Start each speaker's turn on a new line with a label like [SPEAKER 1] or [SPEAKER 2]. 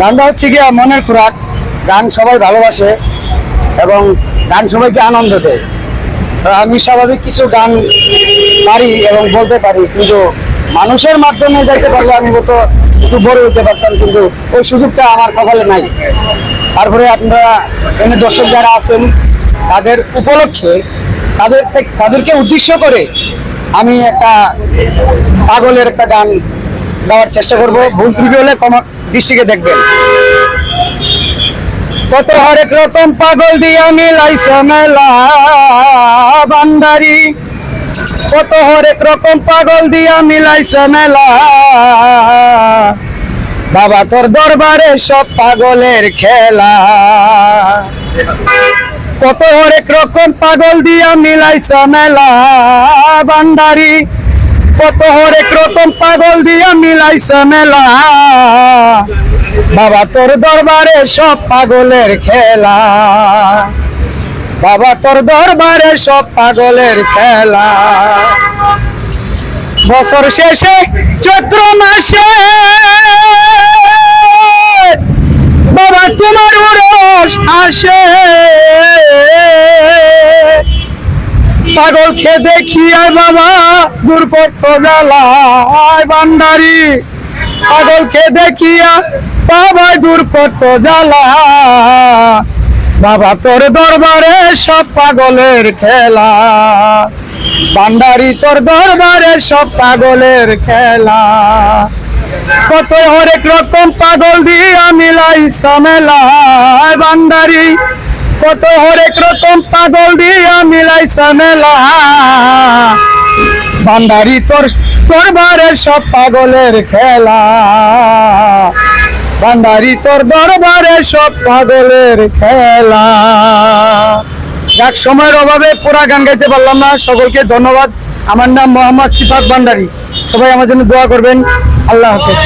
[SPEAKER 1] গানটা হচ্ছে গিয়া মনের খোরাক। গান সবাই ভালোবাসে এবং গান সবাইকে আনন্দ দেয়। আমি স্বাভাবিক কিছু গান পারি এবং বলতে পারি, কিন্তু মানুষের মাধ্যমে যাইতে পারলে আমি হয়তো একটু বড় হতে পারতাম, কিন্তু ওই সুযোগটা আমার কপালে নাই। তারপরে আপনারা এখানে দর্শক যারা আছেন, তাদের উপলক্ষে, তাদের তাদেরকে উদ্দেশ্য করে আমি একটা পাগলের একটা গান গাওয়ার চেষ্টা করব। ভুল ত্রুটি হলে কম দৃষ্টিকে দেখবেন। কত হরেক রকম পাগল দিয়া মিলাইছে মেলা বান্দারি। কত হরেক রকম পাগল দিয়া মিলাইছে মেলা। বাবা, তোর দরবারে সব পাগলের খেলা। কত হরেক রকম পাগল দিয়া মিলাইছে মেলা বান্দারি। কত হরেক রকম পাগল দিয়া মিলাইছে মেলা। বাবা, তোর দরবারে সব পাগলের খেলা। বাবা, তোর দরবারে সব পাগলের খেলা। বছর শেষে চৈত্র মাসে পাগল খে দেখিয়া বাবা। দুর্পক্ষ জ্বালায় বান্দারি পাগলকে দেখিয়া বাবা দুর্পক্ষ জ্বালা। বাবা তোর দরবারে সব পাগলের খেলা। বান্ডারি তোর দরবারে সব পাগলের খেলা। কত হরেক রকম পাগল দিয়া মিলাই সামেলা বান্দারি কত হরেক রকম পাগল দিয়া মিলাই সামেলা। বান্দারি তোর দরবারে সব পাগলের খেলা। বান্দারি তোর দরবারে সব পাগলের খেলা। যাক, সময়ের অভাবে পুরা গান গাইতে পারলাম না। সকলকে ধন্যবাদ। আমার নাম মোহাম্মদ সিফাত ভান্ডারি। সবাই আমার জন্য দোয়া করবেন। আল্লাহ হাফেজ।